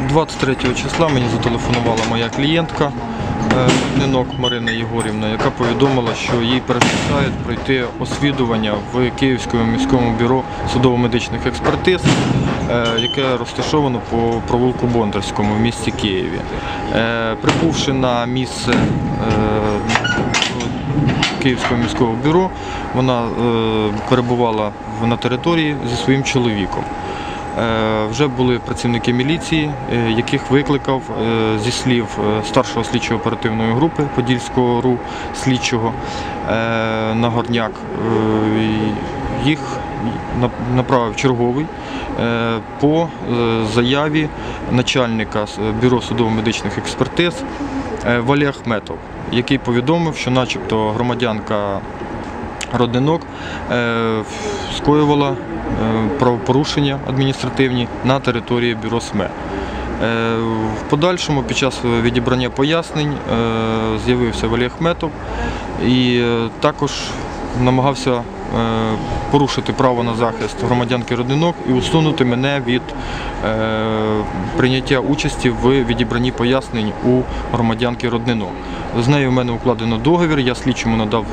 23 числа мені зателефонувала моя клієнтка е, Нинок Марина Єгорівна, яка повідомила, що їй перешкоджають пройти освідування в Київському міському бюро судово-медичних експертиз, е, яке розташовано по провулку Бондарському в місті Києві. Е, Прибувши на місце е, Київського міського бюро, вона е, перебувала на території зі своїм чоловіком. Е, Вже були працівники міліції, е, яких викликав е, зі слів старшого слідчого оперативної групи Подільського РУ слідчого Нагорняк. Їх направив черговий по заяві начальника бюро судово-медичних експертиз Валі Ахметов, який повідомив, що начебто громадянка Родинок е, скоювала е, правопорушення адміністративні на території бюро СМЕ. Е, В подальшому, під час відібрання пояснень, з'явився Валій Ахметов і також намагався порушити право на захист громадянки родинок і усунути мене від прийняття участі в відібранні пояснень у громадянки родинок. З нею в мене укладено договір, я слідчому надав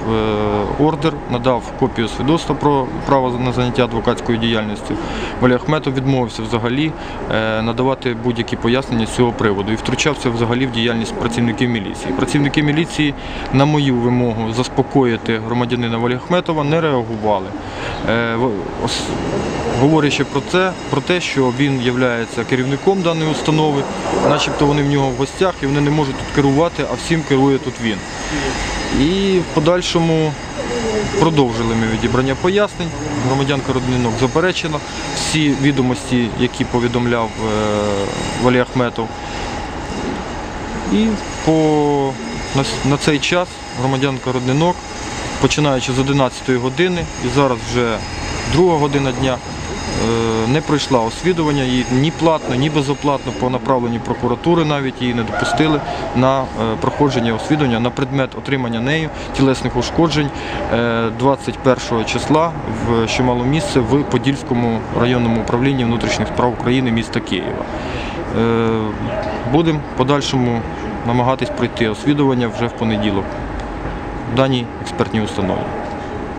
е, ордер, надав копію свідоцтва про право на заняття адвокатською діяльністю. Валерій Ахметов відмовився взагалі е, надавати будь-які пояснення з цього приводу і втручався взагалі в діяльність працівників міліції. Працівники міліції на мою вимогу заспокоїти громадянина Валерія Ахметова не реагували. Е, Говорячи про це, про те, що він є керівником даної установи, начебто вони в нього в гостях і вони не можуть тут керувати, а всім керує тут він. І в подальшому продовжили ми відібрання пояснень. Громадянка родинок заперечила всі відомості, які повідомляв е, Валій Ахметов. І по, на, на цей час громадянка родинок, починаючи з 11 години і зараз вже друга година дня, е, не пройшла освідування, її ні платно, ні безоплатно по направленню прокуратури навіть її не допустили на е, проходження освідування на предмет отримання нею тілесних ушкоджень е, 21 числа, в, що мало місце в Подільському районному управлінні внутрішніх справ України міста Києва. Е, Будемо подальшому намагатись пройти освідування вже в понеділок даній експертній установі.